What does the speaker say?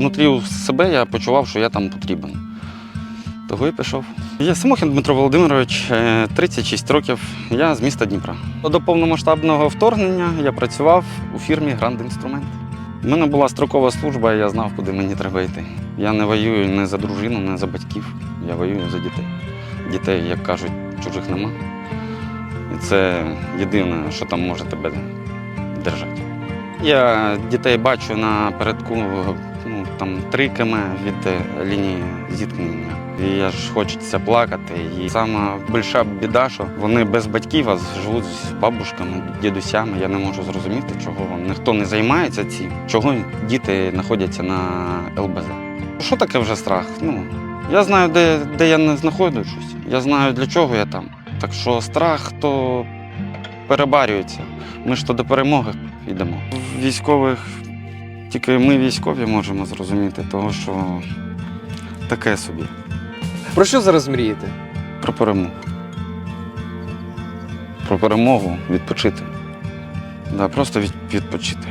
внутрі себе я почував, що я там потрібен. Того і пішов. Я Самохін Дмитро Володимирович, е, 36 років. Я з міста Дніпра. До повномасштабного вторгнення я працював у фірмі Гранд Інструмент. У мене була строкова служба, і я знав, куди мені треба йти. Я не воюю не за дружину, не за батьків. Я воюю за дітей. Дітей, як кажуть, чужих нема. І це єдине, що там може тебе держати. Я дітей бачу на передку там, 3 км від е, лінії зіткнення. І я ж хочеться плакати. І сама більша біда, що вони без батьків, а живуть з бабушками, дідусями. Я не можу зрозуміти, чого ніхто не займається цим, чого діти знаходяться на ЛБЗ. Що таке вже страх? Ну, я знаю, де, де я не знаходжусь. Я знаю, для чого я там. Так що страх то перебарюється. Ми ж то до перемоги йдемо. Військових тільки ми військові можемо зрозуміти, того, що таке собі. Про що зараз мрієте? Про перемогу. Про перемогу відпочити. Да, просто відпочити.